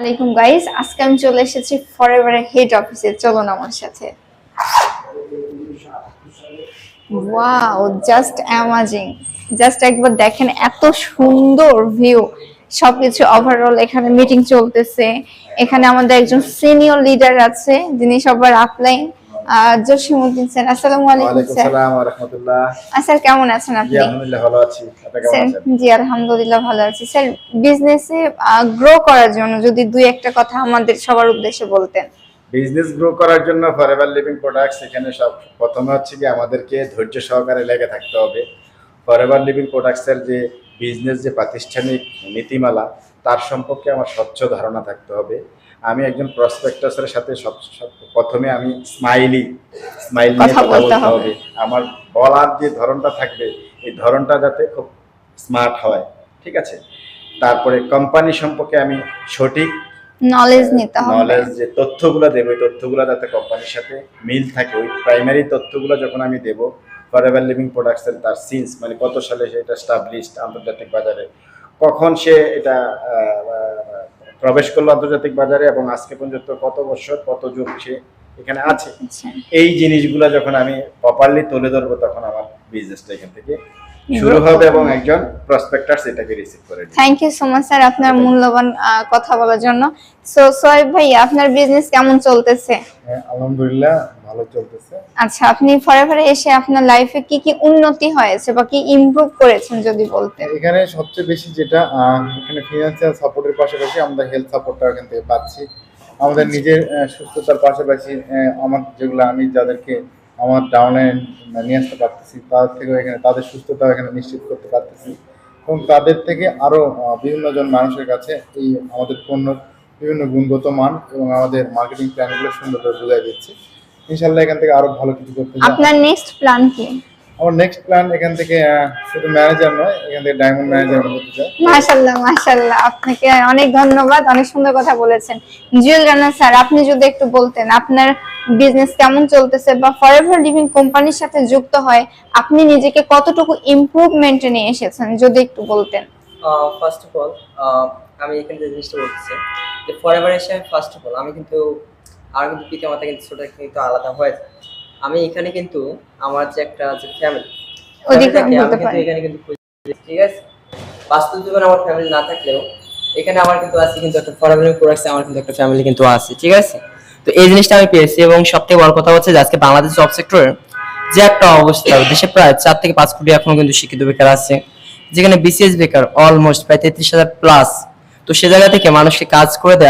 আলাইকুম গাইস আজকে আমি চলে এসেছি ফরএভার হেড অফিসে চলুন আমার সাথে। ওয়াও জাস্ট অ্যামাজিং জাস্ট একবার দেখেন, এত সুন্দর ভিউ সবকিছু ওভারঅল এখানে মিটিং চলতেছে। এখানে আমাদের একজন সিনিয়র লিডার আছে, যিনি সবার আপলাইন জসিমউদ্দিন স্যার আসসালামু আলাইকুম স্যার। সালাম ওয়া রাহমাতুল্লাহ। স্যার কেমন আছেন আপনি? আলহামদুলিল্লাহ ভালো আছি। আপনি কেমন আছেন? জি আলহামদুলিল্লাহ ভালো আছি। স্যার বিজনেসে গ্রো করার জন্য যদি দুই একটা কথা আমাদের সবার উদ্দেশ্যে বলতেন। বিজনেস গ্রো করার জন্য ফরএভার লিভিং প্রোডাক্টস এখানে সব প্রথমে হচ্ছে কি আমাদেরকে ধৈর্য সহকারে লেগে থাকতে হবে। ফরএভার লিভিং প্রোডাক্টসের যে বিজনেস যে প্রাতিষ্ঠানিক নীতিমালা তার সম্পর্কে আমার স্বচ্ছ ধারণা থাকতে হবে। আমি একজন প্রসপেক্টাসের সাথে সব প্রথমে আমি স্মাইলি স্মাইল নিয়ে কথা বলতে হবে। আমার বলার যে ধরনটা থাকবে এই ধরনটা যাতে খুব স্মার্ট হয় ঠিক আছে? তারপরে কোম্পানি সম্পর্কে আমি সঠিক নলেজ নিতে হবে। নলেজ যে তথ্যগুলো দেবো ওই তথ্যগুলো যাতে কোম্পানির সাথে মিল থাকে। ওই প্রাইমারি তথ্যগুলো যখন আমি দেবো ফরএভার লিভিং প্রোডাক্টসের তার সিন্স মানে কত সালে সেটা স্টাবলিশড আন্তর্জাতিক বাজারে কখন সে এটা প্রবেশ করল আন্তর্জাতিক বাজারে এবং আজকে পর্যন্ত কত বছর কত যুগ সে এখানে আছে? আচ্ছা। এই জিনিসগুলো যখন আমি প্রপারলি তুলে ধরবো তখন আমার বিজনেসটা এখান থেকে শুরু হবে এবং একজন প্রসপেক্টার্স এটাকে রিসিভ করে নেবে thank you so much sir আপনার মূল্যবান কথা বলার জন্য। সো সোহেব ভাই আপনার বিজনেস কেমন চলতেছে? হ্যাঁ আলহামদুলিল্লাহ ভালো চলতেছে। আচ্ছা আপনি ফরএভারে এসে আপনার লাইফে কি কি উন্নতি হয়েছে বা কি ইমপ্রুভ করেছেন যদি বলতেন? এখানে সবচেয়ে বেশি যেটা এখানে ফিনান্সিয়াল সাপোর্টের পাশাপাশি আমরা হেলথ সাপোর্টটা এখান থেকে পাচ্ছি। আমাদের নিজের সুস্থতার পাশাপাশি আহ, আমার যেগুলো আমি যাদেরকে আমার ডাউনে নিয়ে আসতে পারতেছি তাদের থেকেও এখানে তাদের সুস্থতা এখানে নিশ্চিত করতে পারতেছি। এবং তাদের থেকে আরও বিভিন্নজন মানুষের কাছে এই আমাদের পণ্য বিভিন্ন গুণগত মান এবং আমাদের মার্কেটিং প্ল্যানগুলো সুন্দরভাবে বোঝাই দিচ্ছে। ইনশাল্লাহ এখান থেকে আরও ভালো কিছু করতে আপনার নেক্সট প্ল্যান কি? আমার নেক্সট প্ল্যান এখান থেকে শুধু ম্যানেজার নয় এখান থেকে ডায়মন্ড ম্যানেজার হতে চাই। মাশাল্লাহ মাশাল্লাহ আপনাকে অনেক ধন্যবাদ অনেক সুন্দর কথা বলেছেন। জুয়েল রানা স্যার আপনি যদি একটু বলতেন আপনার বিজনেস কেমন চলতেছে বা ফরএভার লিভিং কোম্পানির সাথে যুক্ত হয় আপনি নিজেকে কতটুকু ইমপ্রুভমেন্টে নিয়ে এসেছেন যদি একটু বলতেন? ফার্স্ট অফ অল আমি এখানে যে জিনিসটা বলতেছি যে ফর এভার এসে ফার্স্ট অফ অল আমি কিন্তু আর কিন্তু পিতা মাতা কিন্তু ছোট কিন্তু আলাদা হয়ে যায়। আমি এখানে কিন্তু আমার যে একটা যে ফ্যামিলি। এখানে কিন্তু ঠিক আছে? বাস্তব জীবনে আমার ফ্যামিলি না থাকলেও এখানে আমার কিন্তু আছে কিন্তু একটা প্রোডাক্টস আমার কিন্তু একটা ফ্যামিলি কিন্তু আছে ঠিক আছে? তো এই জিনিসটা আমি পেয়েছি এবং সবথেকে বড় কথা হচ্ছে যে আজকে বাংলাদেশ জব সেক্টরের যে একটা অবস্থা দেশে প্রায় চার থেকে পাঁচ কোটি এখনও কিন্তু শিক্ষিত বেকার আছে যেখানে বিসিএস বেকার অলমোস্ট প্রায় তেত্রিশ হাজার প্লাস তো সে জায়গা থেকে মানুষকে কাজ করে দেয়